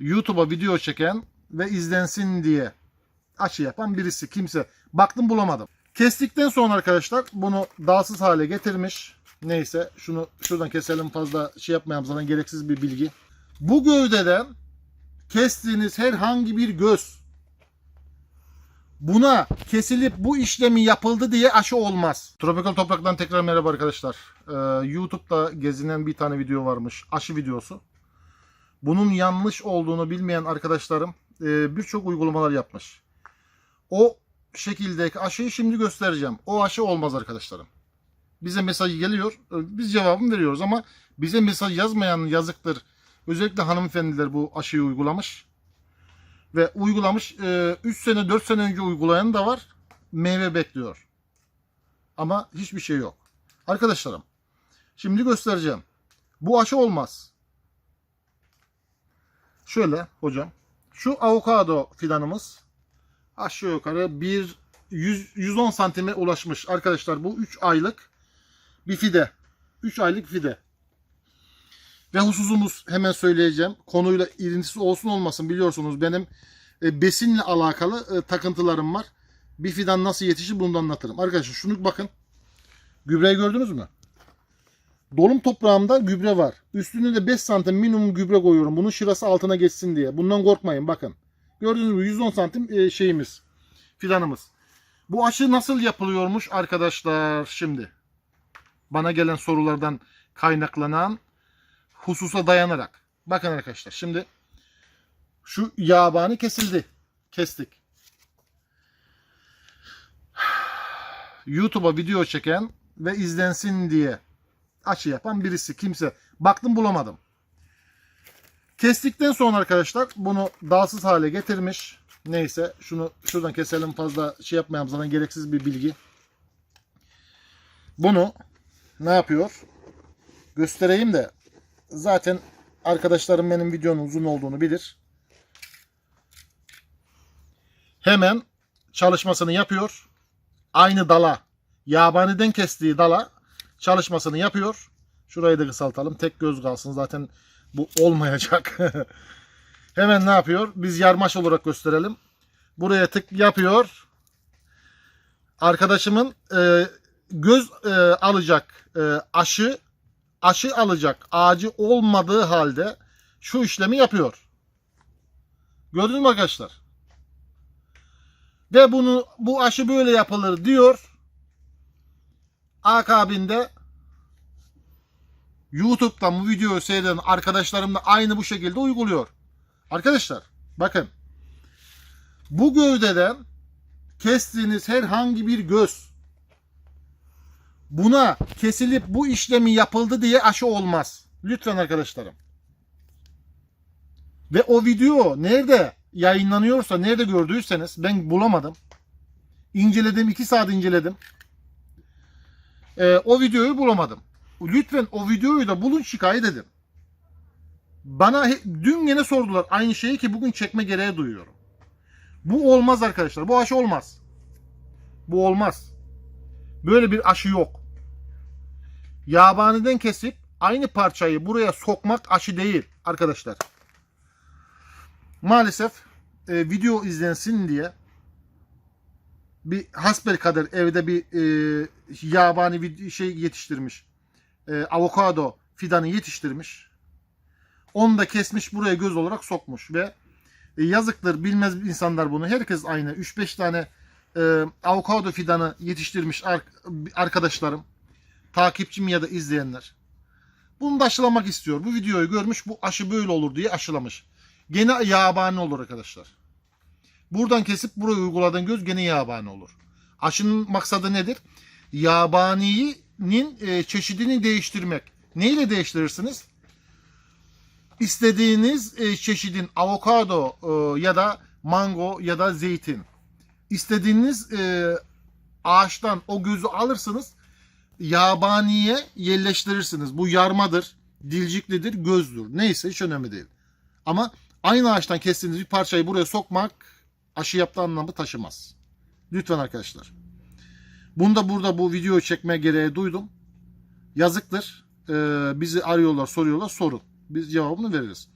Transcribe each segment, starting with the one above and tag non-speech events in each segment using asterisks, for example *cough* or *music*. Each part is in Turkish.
YouTube'a video çeken ve izlensin diye aşı yapan birisi kimse. Baktım bulamadım. Kestikten sonra arkadaşlar bunu dalsız hale getirmiş. Neyse şunu şuradan keselim fazla şey yapmayalım zaten gereksiz bir bilgi. Bu gövdeden kestiğiniz herhangi bir göz buna kesilip bu işlemi yapıldı diye aşı olmaz. Tropikal Toprak'tan tekrar merhaba arkadaşlar. Ee, YouTube'da gezinen bir tane video varmış. Aşı videosu. Bunun yanlış olduğunu bilmeyen arkadaşlarım e, birçok uygulamalar yapmış. O şekildeki aşıyı şimdi göstereceğim. O aşı olmaz arkadaşlarım. Bize mesaj geliyor. e, Biz cevabını veriyoruz ama bize mesaj yazmayan yazıktır. Özellikle hanımefendiler bu aşıyı uygulamış. Ve uygulamış 3 sene 4 sene önce uygulayan da var. Meyve bekliyor. Ama hiçbir şey yok. Arkadaşlarım şimdi göstereceğim. Bu aşı olmaz. Şöyle hocam. Şu avokado fidanımız aşağı yukarı 1 100, 110 santime ulaşmış. Arkadaşlar bu 3 aylık bir fide. 3 aylık fide. Ve hususumuz hemen söyleyeceğim. Konuyla ilintisi olsun olmasın biliyorsunuz benim e, besinle alakalı e, takıntılarım var. Bir fidan nasıl yetişir bunu da anlatırım. Arkadaşlar şunu bakın. Gübreyi gördünüz mü? Dolum toprağımda gübre var. Üstüne de 5 santim minimum gübre koyuyorum. Bunun şırası altına geçsin diye. Bundan korkmayın bakın. Gördüğünüz gibi 110 santim e, şeyimiz. Fidanımız. Bu aşı nasıl yapılıyormuş arkadaşlar şimdi? Bana gelen sorulardan kaynaklanan hususa dayanarak. Bakın arkadaşlar şimdi şu yabani kesildi. Kestik. *sighs* YouTube'a video çeken ve izlensin diye aşı yapan birisi kimse. Baktım bulamadım. Kestikten sonra arkadaşlar bunu dalsız hale getirmiş. Neyse şunu şuradan keselim fazla şey yapmayalım zaten gereksiz bir bilgi. Bunu ne yapıyor? Göstereyim de zaten arkadaşlarım benim videonun uzun olduğunu bilir. Hemen çalışmasını yapıyor. Aynı dala, yabaniden kestiği dala çalışmasını yapıyor. Şurayı da kısaltalım. Tek göz kalsın zaten bu olmayacak. *laughs* Hemen ne yapıyor? Biz yarmaş olarak gösterelim. Buraya tık yapıyor. Arkadaşımın e, göz e, alacak e, aşı aşı alacak ağacı olmadığı halde şu işlemi yapıyor. Gördünüz mü arkadaşlar? Ve bunu bu aşı böyle yapılır diyor. Akabinde YouTube'dan bu videoyu seyreden arkadaşlarım da aynı bu şekilde uyguluyor. Arkadaşlar bakın bu gövdeden kestiğiniz herhangi bir göz buna kesilip bu işlemi yapıldı diye aşı olmaz. Lütfen arkadaşlarım. Ve o video nerede yayınlanıyorsa, nerede gördüyseniz ben bulamadım. İnceledim, 2 saat inceledim. Ee, o videoyu bulamadım. Lütfen o videoyu da bulun şikayet edin. Bana he- dün yine sordular aynı şeyi ki bugün çekme gereği duyuyorum. Bu olmaz arkadaşlar. Bu aşı olmaz. Bu olmaz. Böyle bir aşı yok. Yabaniden kesip aynı parçayı buraya sokmak aşı değil arkadaşlar. Maalesef e, video izlensin diye bir hasbelkader evde bir e, yabani vid- şey yetiştirmiş. E, avokado fidanı yetiştirmiş. Onu da kesmiş buraya göz olarak sokmuş ve e, yazıktır bilmez insanlar bunu. Herkes aynı 3-5 tane e, avokado fidanı yetiştirmiş ar- arkadaşlarım, takipçim ya da izleyenler. Bunu da aşılamak istiyor. Bu videoyu görmüş bu aşı böyle olur diye aşılamış. Gene yabani olur arkadaşlar. Buradan kesip buraya uyguladığın göz gene yabani olur. Aşının maksadı nedir? Yabaninin e, çeşidini değiştirmek. Neyle değiştirirsiniz? İstediğiniz e, çeşidin avokado e, ya da mango ya da zeytin. İstediğiniz e, ağaçtan o gözü alırsınız. Yabaniye yerleştirirsiniz. Bu yarmadır, dilciklidir, gözdür. Neyse hiç önemli değil. Ama aynı ağaçtan kestiğiniz bir parçayı buraya sokmak aşı yaptığı anlamı taşımaz. Lütfen arkadaşlar. Bunu da burada bu videoyu çekme gereği duydum. Yazıktır. Ee, bizi arıyorlar, soruyorlar, sorun. Biz cevabını veririz.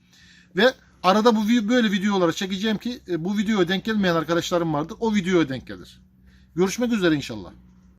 Ve Arada bu böyle videoları çekeceğim ki e, bu videoya denk gelmeyen arkadaşlarım vardır. O videoya denk gelir. Görüşmek üzere inşallah.